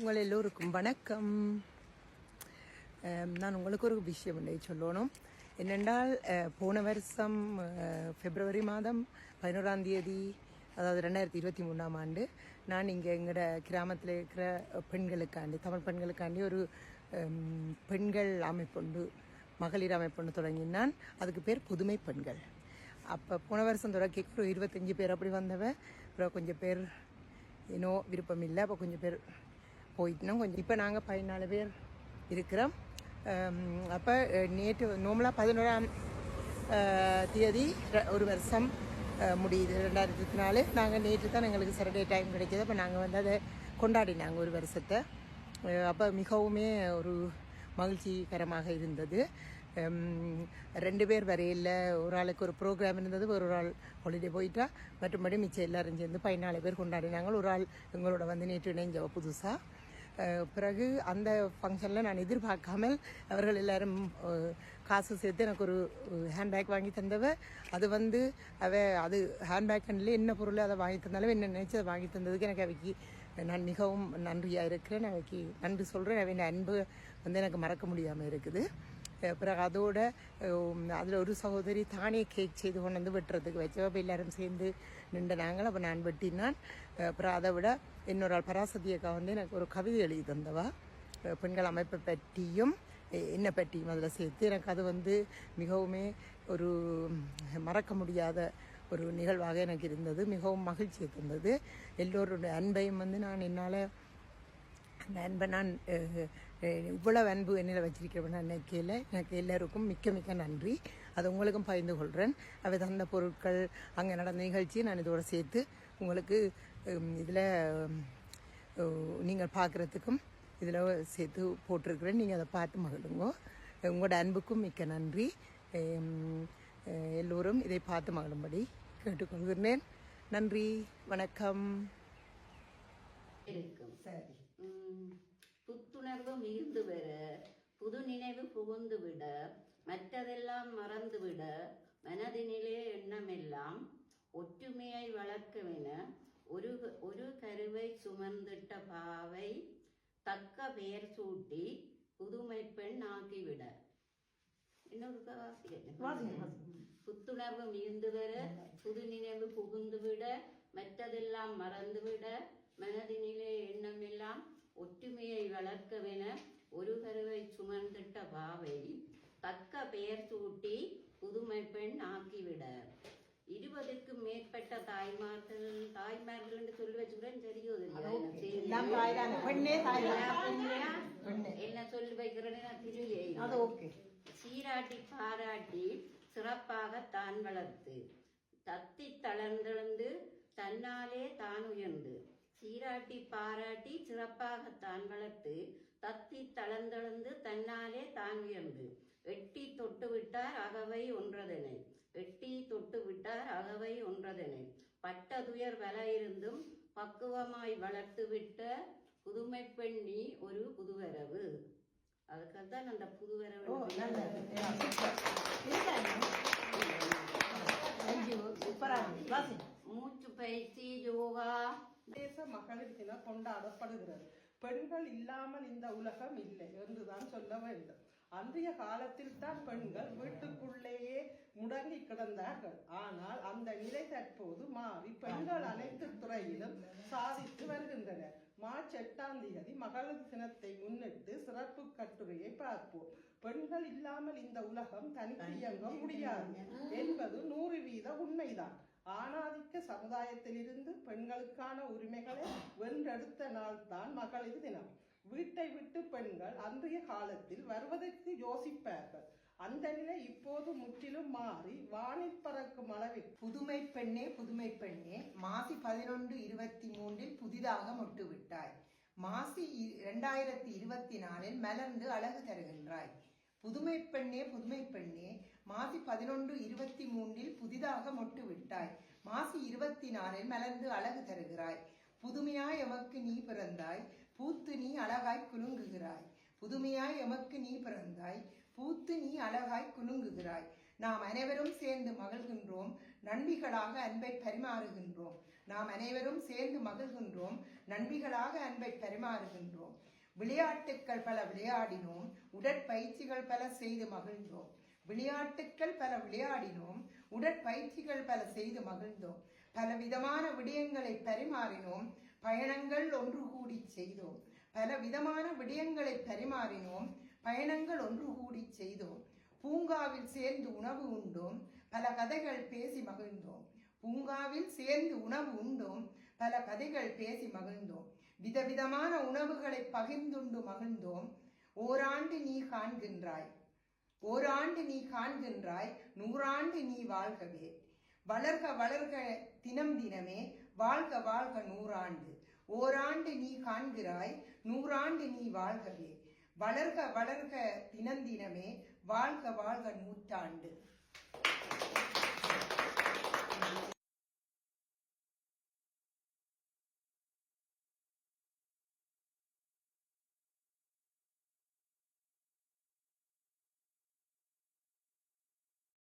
உங்கள் எல்லோருக்கும் வணக்கம் நான் உங்களுக்கு ஒரு விஷயம் ஒன்றை சொல்லணும். என்னென்றால் போன வருஷம் பிப்ரவரி மாதம் பதினோராம் தேதி அதாவது ரெண்டாயிரத்தி இருபத்தி மூணாம் ஆண்டு நான் இங்கே எங்களோட கிராமத்தில் இருக்கிற பெண்களுக்காண்டி தமிழ் பெண்களுக்காண்டி ஒரு பெண்கள் அமைப்புண்டு மகளிர் அமைப்புண்டு தொடங்கினான். அதுக்கு பேர் புதுமை பெண்கள். அப்போ போன வருஷம் தொடக்கி ஒரு இருபத்தஞ்சி பேர் அப்படி வந்தவ அப்புறம் கொஞ்சம் பேர் ஏனோ விருப்பம் இல்லை அப்போ கொஞ்சம் பேர் போயிட்டோம் கொஞ்சம். இப்போ நாங்கள் பதினாலு பேர் இருக்கிறோம். அப்போ நேற்று நார்மலாக பதினோராம் தேதி ஒரு வருஷம் முடியுது. ரெண்டாயிரத்தி இருபத்தி நாலு. நாங்கள் நேற்று தான் எங்களுக்கு சரடே டைம் கிடைக்கிது. அப்போ நாங்கள் வந்து அதை கொண்டாடினாங்க ஒரு வருஷத்தை. அப்போ மிகவுமே ஒரு மகிழ்ச்சிகரமாக இருந்தது. ரெண்டு பேர் வரையில் ஒரு ஆளுக்கு ஒரு ப்ரோக்ராம் இருந்தது ஒரு ஆள் ஹாலிடே போயிட்டா. மற்றபடி மிச்சம் எல்லாரும் சேர்ந்து பதினாலு பேர் கொண்டாடினாங்க. ஒரு ஆள் எங்களோட வந்து நேற்று இணைஞ்சவ புதுசாக பிறகு அந்த ஃபங்க்ஷனில் நான் எதிர்பார்க்காமல் அவர்கள் எல்லாரும் காசு சேர்த்து எனக்கு ஒரு ஹேண்ட்பேக் வாங்கி தந்தவ அது வந்து அவ அது ஹேண்ட்பேக்ல என்ன பொருள் அதை வாங்கி தந்தாலும் என்ன நினச்சி அதை வாங்கி தந்ததுக்கு எனக்கு அவைக்கு நான் மிகவும் நன்றியாக இருக்கிறேன். அவைக்கு நன்றி சொல்கிறேன் அவை அன்பு வந்து எனக்கு மறக்க முடியாமல் இருக்குது. பிறகு அதோட அதில் ஒரு சகோதரி தானே கேக் செய்து கொண்டு வந்து வெட்டுறதுக்கு வச்சவ அப்போ எல்லாரும் சேர்ந்து நின்று நாங்கள் அப்போ நான் வெட்டினான் அப்புறம் அதை விட இன்னொரு ஆள் பராசதி அக்கா வந்து எனக்கு ஒரு கவிதை எழுதி தந்தவா பெண்கள் அமைப்பை பற்றியும் எ- என்னை பற்றியும் அதில் சேர்த்து எனக்கு அது வந்து மிகவுமே ஒரு மறக்க முடியாத ஒரு நிகழ்வாக எனக்கு இருந்தது மிகவும் மகிழ்ச்சியை தந்தது எல்லோருடைய அன்பையும் வந்து நான் என்னால் அந்த அன்பை நான் இவ்வளவு அன்பு என்னில் வச்சிருக்கிறேன் நான் நினைக்கல எனக்கு எல்லாருக்கும் மிக்க மிக்க நன்றி. அது உங்களுக்கும் பகிர்ந்து கொள்கிறேன் அவை தந்த பொருட்கள் அங்கே நடந்த நிகழ்ச்சியை நான் இதோட சேர்த்து உங்களுக்கு இதில் நீங்கள் பார்க்குறதுக்கும் இதில் சேர்த்து போட்டிருக்கிறேன். நீங்கள் அதை பார்த்து மகிழுங்க. உங்களோட அன்புக்கும் மிக்க நன்றி. எல்லோரும் இதை பார்த்து மகிழும்படி கேட்டுக்கொள்கிறேன். நன்றி. வணக்கம். இருக்கும். சரி. புத்துணர்வு மிகுந்து வர புது நினைவு புகுந்து விட மற்றதெல்லாம் மறந்து விட மனதினிலே எண்ணமெல்லாம் ஒற்றுமையை வளர்க்கவென ஒரு ஒரு கருவை சுமந்திட்ட பாவை தக்க பெயர் சூட்டி புதுமை பெண் ஆக்கிவிட. புத்துணர்வு மிகுந்து வர புது நினைவு புகுந்து விட மற்றதெல்லாம் மறந்துவிட மனதினிலே எண்ணமெல்லாம் ஒற்றுமையை வளர்க்கவென ஒரு கருவை சுமந்திட்ட பாவை தக்க பெயர் சூட்டி புதுமை பெண் ஆக்கிவிட. இருபதுக்கும் மேற்பட்ட தாய்மார்கள் தாய்மார்கள் என்று சொல்லி வச்சுக்கிறேன் சரியோ என்ன சொல்லி வைக்கிறேன்னு தெரியல. சீராட்டி பாராட்டி சிறப்பாக தான் வளர்த்து. தத்தி தளர்ந்தெழுந்து தன்னாலே தான் உயர்ந்து. சீராட்டி பாராட்டி சிறப்பாக தான் வளர்த்து தத்தி தளர்ந்தெழுந்து தன்னாலே தான் உயர்ந்து எட்டி தொட்டு விட்டார் அகவை ஒன்றதனை. எட்டி தொட்டு விட்டார் அகவை ஒன்றதனை. பட்டதுயர் வல இருந்தும் பக்குவமாய் வளர்த்து விட்ட புதுமை பெண்ணி ஒரு புதுவரவு. அதுக்காக தான் அந்த புதுவரவு ஓ மூச்சு பயிற்சி யோகா. தேச மகளிர் தினம் கொண்டாடப்படுகிறது. பெண்கள் இல்லாமல் இந்த உலகம் இல்லை என்றுதான் சொல்ல வேண்டும். அன்றைய காலத்தில் தான் பெண்கள் வீட்டுக்குள்ளேயே முடங்கி கிடந்தார்கள். ஆனால் அந்த நிலை தற்போது மாறி பெண்கள் அனைத்து துறையிலும் சாதித்து வருகின்றனர் மார்ச் எட்டாம் தேதி மகளிர் தினத்தை முன்னிட்டு சிறப்பு கட்டுரையை பார்ப்போம். பெண்கள் இல்லாமல் இந்த உலகம் தனித்து இயங்க முடியாது. என்பது நூறு வீத உண்மைதான். ஆணாதிக்க சமுதாயத்திலிருந்து பெண்களுக்கான உரிமைகளை வென்றெடுத்த நாள் தான் மகளிர் தினம். வீட்டை விட்டு பெண்கள் அன்றைய காலத்தில் வருவதற்கு யோசிப்பார்கள். அந்த நிலை இப்போது முற்றிலும் மாறி வானில் பறக்கும் அளவில். புதுமை பெண்ணே புதுமை பெண்ணே மாசி பதினொன்று இருபத்தி மூன்றில் புதிதாக முட்டுவிட்டாய். மாசி இரண்டாயிரத்தி இருபத்தி நாலில் மலர்ந்து அழகு தருகின்றாய். புதுமை பெண்ணே புதுமை பெண்ணே மாசி பதினொன்று இருபத்தி மூன்றில் புதிதாக மொட்டு விட்டாய். மாசி இருபத்தி நாலில் மலர்ந்து அழகு தருகிறாய். புதுமையாய் எமக்கு நீ பிறந்தாய். பூத்து நீ அழகாய் குலுங்குகிறாய். புதுமையாய் எமக்கு நீ பிறந்தாய். பூத்து நீ அழகாய் குலுங்குகிறாய். நாம் அனைவரும் சேர்ந்து மகிழ்கின்றோம். நன்றிகளாக அன்பை பரிமாறுகின்றோம். நாம் அனைவரும் சேர்ந்து மகிழ்கின்றோம். நண்பிகளாக அன்பை பரிமாறுகின்றோம். விளையாட்டுக்கள் பல விளையாடினோம் உடற்பயிற்சிகள் பல செய்து மகிழ்ந்தோம். விளையாட்டுக்கள் பல விளையாடினோம் உடற்பயிற்சிகள் பல செய்து மகிழ்ந்தோம். பல விதமான விடயங்களை பரிமாறினோம் பயணங்கள் ஒன்று கூடி செய்தோம். பல விதமான விடயங்களை பரிமாறினோம் பயணங்கள் ஒன்று கூடி செய்தோம். பூங்காவில் சேர்ந்து உணவு உண்டோம் பல கதைகள் பேசி மகிழ்ந்தோம். பூங்காவில் சேர்ந்து உணவு உண்டோம் பல கதைகள் பேசி மகிழ்ந்தோம். விதவிதமான உணவுகளை பகிர்ந்துண்டு மகிழ்ந்தோம். ஓராண்டு நீ காண்கின்றாய். ஓராண்டு நீ காண்கின்றாய். நூறாண்டு நீ வாழ்கவே. வளர்க வளர்க தினம் தினமே. வாழ்க வாழ்க நூறாண்டு. ஓராண்டு நீ காண்கிறாய். நூறாண்டு நீ வாழ்கவே. வளர்க வளர்க தினம் தினமே. வாழ்க வாழ்க நூற்றாண்டு.